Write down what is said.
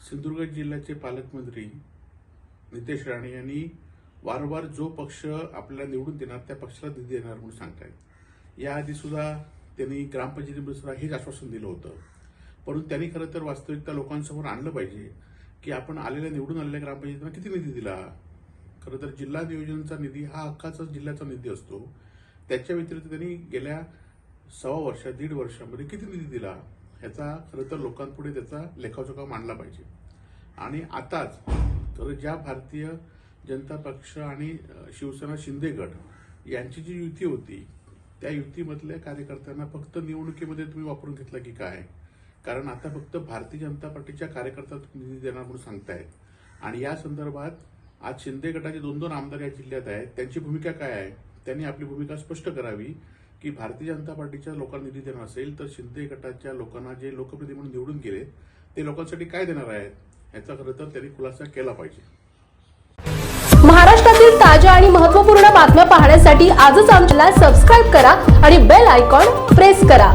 सिंधुदुर्ग जिल्ह्याचे पालकमंत्री नितेश राणे यांनी वारंवार जो पक्ष आपल्याला निवडून देणार त्या पक्षाला निधी देणार म्हणून सांगतायत. याआधी सुद्धा त्यांनी ग्रामपंचायतीमध्ये सुद्धा हेच आश्वासन दिलं होतं. परंतु त्यांनी खरं तर वास्तविकता लोकांसमोर आणलं पाहिजे की आपण आलेल्या निवडून आलेल्या ग्रामपंचायतींना किती निधी दिला? खरं तर जिल्हा नियोजनचा निधी हा हक्काचा जिल्ह्याचा निधी असतो. त्याच्या व्यतिरिक्त त्यांनी गेल्या सव्वा वर्षात दीड वर्षामध्ये किती निधी दिला? ह्याचा खरं तर लोकांपुढे त्याचा लेखाजोखा मांडला पाहिजे. आणि आताच तर ज्या भारतीय जनता पक्ष आणि शिवसेना शिंदे गट यांची जी युती होती त्या युतीमधल्या कार्यकर्त्यांना फक्त निवडणुकीमध्ये तुम्ही वापरून घेतला की काय? कारण आता फक्त भारतीय जनता पार्टीच्या कार्यकर्त्या निधी देणार म्हणून सांगतायत आणि या संदर्भात आज शिंदे गटाचे दोन दोन आमदार या जिल्ह्यात आहेत. त्यांची भूमिका काय आहे? त्यांनी आपली भूमिका स्पष्ट करावी. की भारतीय जनता पार्टीच्या लोकांना निधी देणार असेल तर शिंदे गटाच्या लोकांना जे लोकप्रतिनिधी म्हणून निवडून गेले ते लोकांसाठी काय देणार आहेत याचा खरं तर त्यांनी खुलासा केला पाहिजे. महाराष्ट्रातील ताज्या आणि महत्त्वपूर्ण बातम्या पाहण्यासाठी आजच आमच्याला सबस्क्राईब करा आणि बेल आयकॉन प्रेस करा.